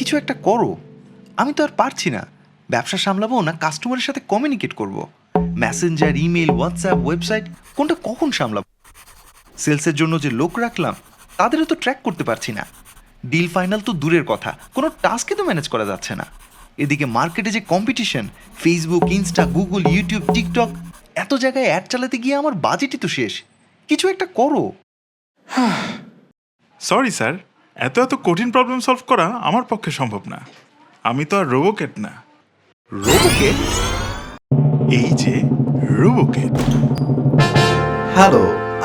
কিছু একটা করো। আমি তো আর পারছি না। ব্যবসা সামলাবো না কাস্টমারের সাথে কমিউনিকেট করব। মেসেঞ্জার ইমেল হোয়াটসঅ্যাপ ওয়েবসাইট কোনটা কখন সামলাবো? সেলসের জন্য যে লোক রাখলাম, তাদেরও তো ট্র্যাক করতে পারছি না। ডিল ফাইনাল তো দূরের কথা, কোনো টাস্কে তো ম্যানেজ করা যাচ্ছে না। এদিকে মার্কেটে যে competition Facebook Insta Google YouTube TikTok এত জায়গায় অ্যাড চালাতে গিয়ে আমার বাজেটই তো শেষ। কিছু একটা করো। সরি স্যার এত এত কঠিন প্রবলেম সলভ করা আমার পক্ষে সম্ভব না। আমি তো আর রোবোকেট না। রোবোকেট এই যে রোবোকেট হ্যালো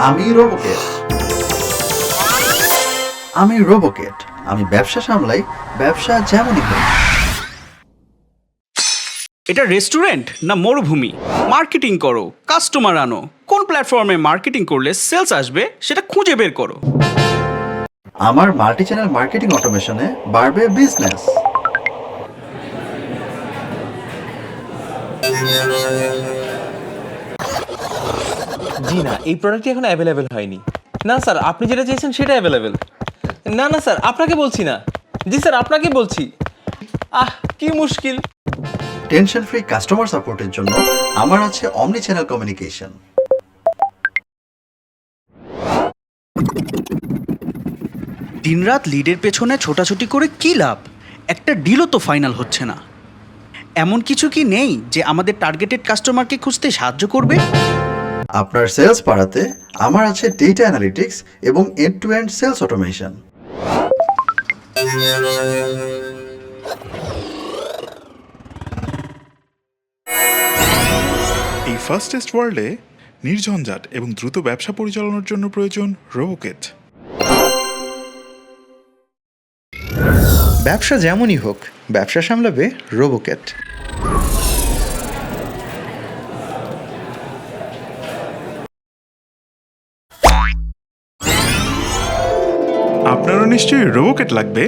আমি রোবোকেট আমি রোবোকেট আমি ব্যবসা সামলাই ব্যবসা যেমনই হোক। এটা রেস্টুরেন্ট না মরুভূমি? মার্কেটিং করো কাস্টমার আনো। কোন প্ল্যাটফর্মে মার্কেটিং করলে সেলস আসবে সেটা খুঁজে বের করো। আমার মাল্টি চ্যানেল মার্কেটিং অটোমেশনে বাড়বে বিজনেস জি না এই প্রোডাক্টটি এখন অ্যাভেলেবেল হয়নি। না স্যার আপনি যেটা চেয়েছেন সেটা অ্যাভেলেবেল না না স্যার আপনাকে বলছি না। জি স্যার আপনাকে বলছি। আহ কি মুশকিল। টেনশন ফ্রি কাস্টমার সাপোর্টের জন্য আমার আছে অমনি চ্যানেল কমিউনিকেশন দিনরাত লিডের পেছনে ছোটাছুটি করে কি লাভ? একটা ডিলও তো ফাইনাল হচ্ছে না। এমন কিছু কি নেই যে আমাদের টার্গেটেড কাস্টমারকে খুঁজতে সাহায্য করবে? আপনার সেলস বাড়াতে আমার আছে ডেটা অ্যানালিটিক্স এবং end to end sales automation এই ফার্স্টেস্ট ওয়ার্ল্ডে নির্ঝঞ্ঝাট এবং দ্রুত ব্যবসা পরিচালনার জন্য প্রয়োজন রোবোকেট ব্যবসা যেমনই হোক, ব্যবসা সামলাবে রোবোকেট আপনারও নিশ্চয়ই রোবোকেট লাগবে?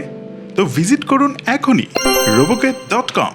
তো ভিজিট করুন এখনই রোবোকেট ডট কম